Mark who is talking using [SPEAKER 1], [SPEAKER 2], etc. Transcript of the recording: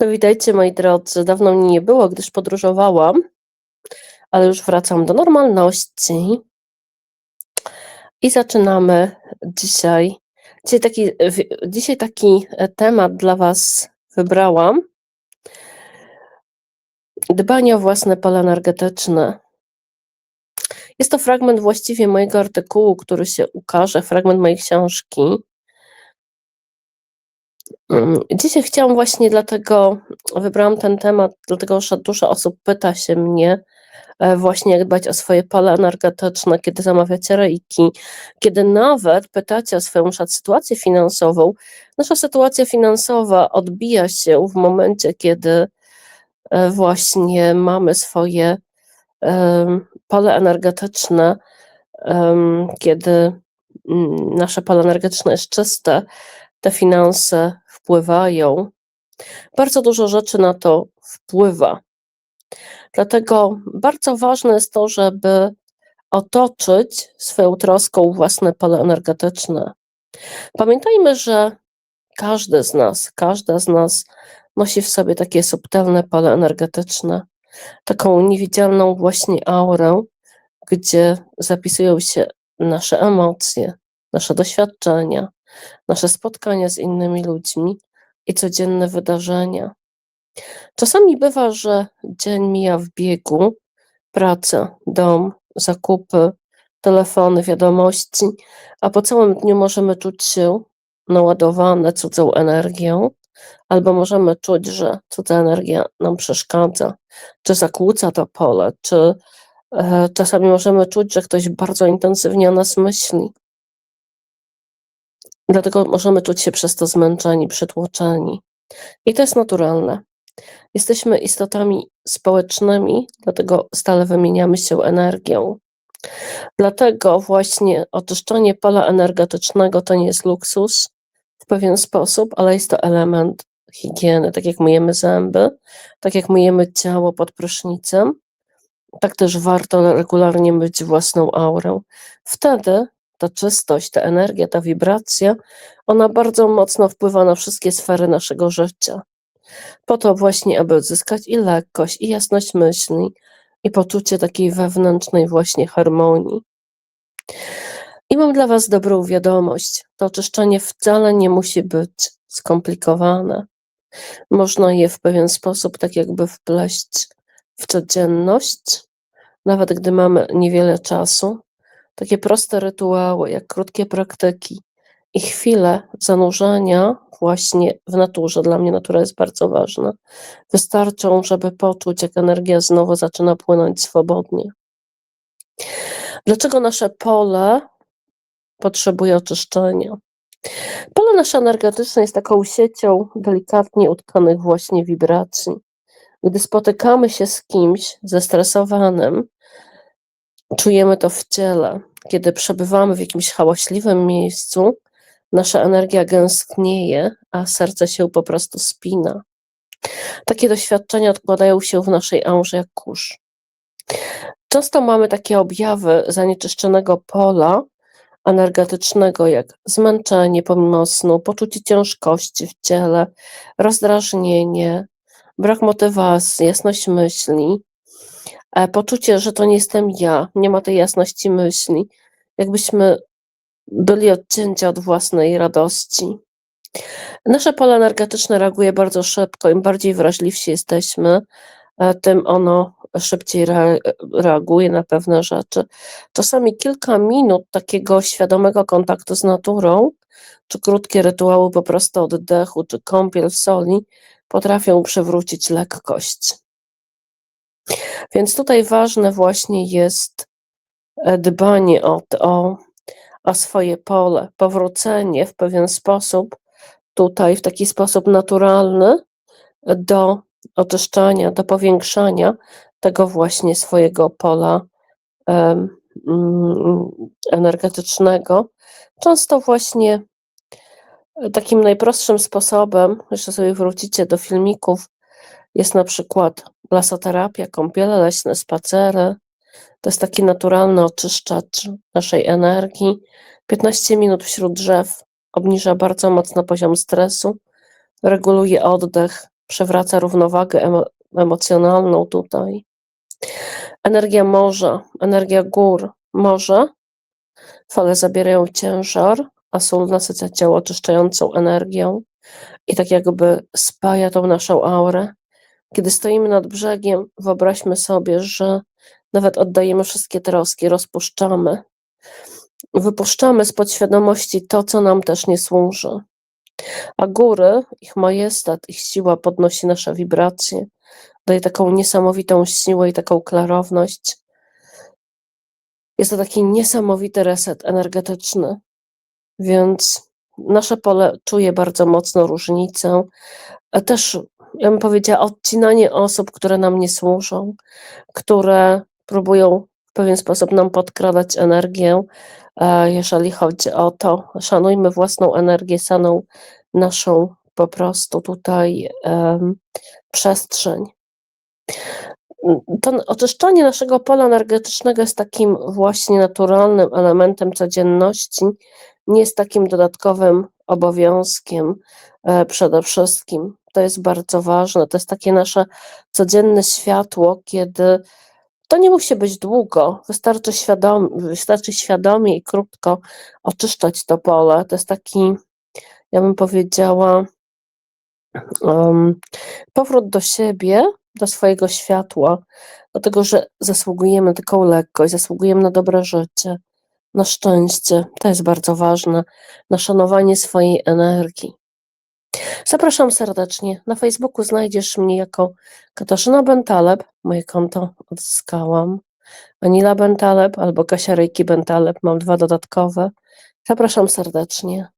[SPEAKER 1] No witajcie moi drodzy, dawno mnie nie było, gdyż podróżowałam, ale już wracam do normalności. I zaczynamy dzisiaj. Dzisiaj taki, dzisiaj taki e, temat dla Was wybrałam. Dbanie o własne pole energetyczne. Jest to fragment właściwie mojego artykułu, który się ukaże, fragment mojej książki. Mm, Dzisiaj chciałam właśnie dlatego, wybrałam ten temat, dlatego że dużo osób pyta się mnie e, właśnie, jak dbać o swoje pole energetyczne, kiedy zamawiacie reiki, kiedy nawet pytacie o swoją sytuację finansową. Nasza sytuacja finansowa odbija się w momencie, kiedy e, właśnie mamy swoje pole energetyczne, kiedy mm, nasze pole energetyczne jest czyste, te finanse wpływają. Bardzo dużo rzeczy na to wpływa. Dlatego bardzo ważne jest to, żeby otoczyć swoją troską własne pole energetyczne. Pamiętajmy, że każdy z nas, każda z nas nosi w sobie takie subtelne pole energetyczne, taką niewidzialną właśnie aurę, gdzie zapisują się nasze emocje, nasze doświadczenia, nasze spotkania z innymi ludźmi i codzienne wydarzenia. Czasami bywa, że dzień mija w biegu, praca, dom, zakupy, telefony, wiadomości, a po całym dniu możemy czuć się naładowane cudzą energią, albo możemy czuć, że cudza energia nam przeszkadza, czy zakłóca to pole, czy e, czasami możemy czuć, że ktoś bardzo intensywnie o nas myśli. Dlatego możemy czuć się przez to zmęczeni, przytłoczeni. I to jest naturalne. Jesteśmy istotami społecznymi, dlatego stale wymieniamy się energią. Dlatego właśnie oczyszczanie pola energetycznego to nie jest luksus w pewien sposób, ale jest to element higieny. Tak jak myjemy zęby, tak jak myjemy ciało pod prysznicem, tak też warto regularnie myć własną aurę. Wtedy ta czystość, ta energia, ta wibracja, ona bardzo mocno wpływa na wszystkie sfery naszego życia. Po to właśnie, aby odzyskać i lekkość, i jasność myśli, i poczucie takiej wewnętrznej właśnie harmonii. I mam dla Was dobrą wiadomość. To oczyszczenie wcale nie musi być skomplikowane. Można je w pewien sposób tak jakby wpleść w codzienność, nawet gdy mamy niewiele czasu. Takie proste rytuały, jak krótkie praktyki i chwile zanurzenia właśnie w naturze. Dla mnie natura jest bardzo ważna. Wystarczą, żeby poczuć, jak energia znowu zaczyna płynąć swobodnie. Dlaczego nasze pole potrzebuje oczyszczenia? Pole nasze energetyczne jest taką siecią delikatnie utkanych właśnie wibracji. Gdy spotykamy się z kimś zestresowanym, czujemy to w ciele. Kiedy przebywamy w jakimś hałaśliwym miejscu, nasza energia gęsknieje, a serce się po prostu spina. Takie doświadczenia odkładają się w naszej aurze jak kurz. Często mamy takie objawy zanieczyszczonego pola energetycznego, jak zmęczenie pomimo snu, poczucie ciężkości w ciele, rozdrażnienie, brak motywacji, jasność myśli, poczucie, że to nie jestem ja, nie ma tej jasności myśli, jakbyśmy byli odcięci od własnej radości. Nasze pole energetyczne reaguje bardzo szybko. Im bardziej wrażliwsi jesteśmy, e, tym ono szybciej rea- reaguje na pewne rzeczy. Czasami kilka minut takiego świadomego kontaktu z naturą, czy krótkie rytuały po prostu oddechu, czy kąpiel w soli, potrafią przywrócić lekkość. Więc tutaj ważne właśnie jest e, dbanie o, o, o swoje pole, powrócenie w pewien sposób, tutaj w taki sposób naturalny do oczyszczania, do powiększania tego właśnie swojego pola mm, energetycznego. Często właśnie takim najprostszym sposobem, jeszcze sobie wrócicie do filmików, jest na przykład lasoterapia, kąpiele leśne, spacery. To jest taki naturalny oczyszczacz naszej energii. 15 minut wśród drzew obniża bardzo mocno poziom stresu, reguluje oddech, przywraca równowagę emo emocjonalną tutaj. Energia morza, energia gór. Morze, fale zabierają ciężar, a sól nasyca ciało oczyszczającą energią i tak jakby spaja tą naszą aurę. Kiedy stoimy nad brzegiem, wyobraźmy sobie, że nawet oddajemy wszystkie troski, rozpuszczamy. Wypuszczamy z podświadomości to, co nam też nie służy. A góry, ich majestat, ich siła podnosi nasze wibracje, daje taką niesamowitą siłę i taką klarowność. Jest to taki niesamowity reset energetyczny, więc nasze pole czuje bardzo mocno różnicę. Też, ja bym powiedziała, odcinanie osób, które nam nie służą, które próbują w pewien sposób nam podkradać energię. E, jeżeli chodzi o to, szanujmy własną energię, saną naszą po prostu tutaj em, przestrzeń. To oczyszczanie naszego pola energetycznego jest takim właśnie naturalnym elementem codzienności, nie jest takim dodatkowym obowiązkiem e, przede wszystkim. To jest bardzo ważne. To jest takie nasze codzienne światło, kiedy to nie musi być długo, wystarczy, świadom, wystarczy świadomie i krótko oczyszczać to pole. To jest taki, ja bym powiedziała, um, powrót do siebie, do swojego światła, dlatego że zasługujemy taką lekkość, zasługujemy na dobre życie, na szczęście. To jest bardzo ważne, na szanowanie swojej energii. Zapraszam serdecznie. Na Facebooku znajdziesz mnie jako Katarzyna Bentaleb. Moje konto odzyskałam. Anila Bentaleb albo Kasia Bentaleb. Mam dwa dodatkowe. Zapraszam serdecznie.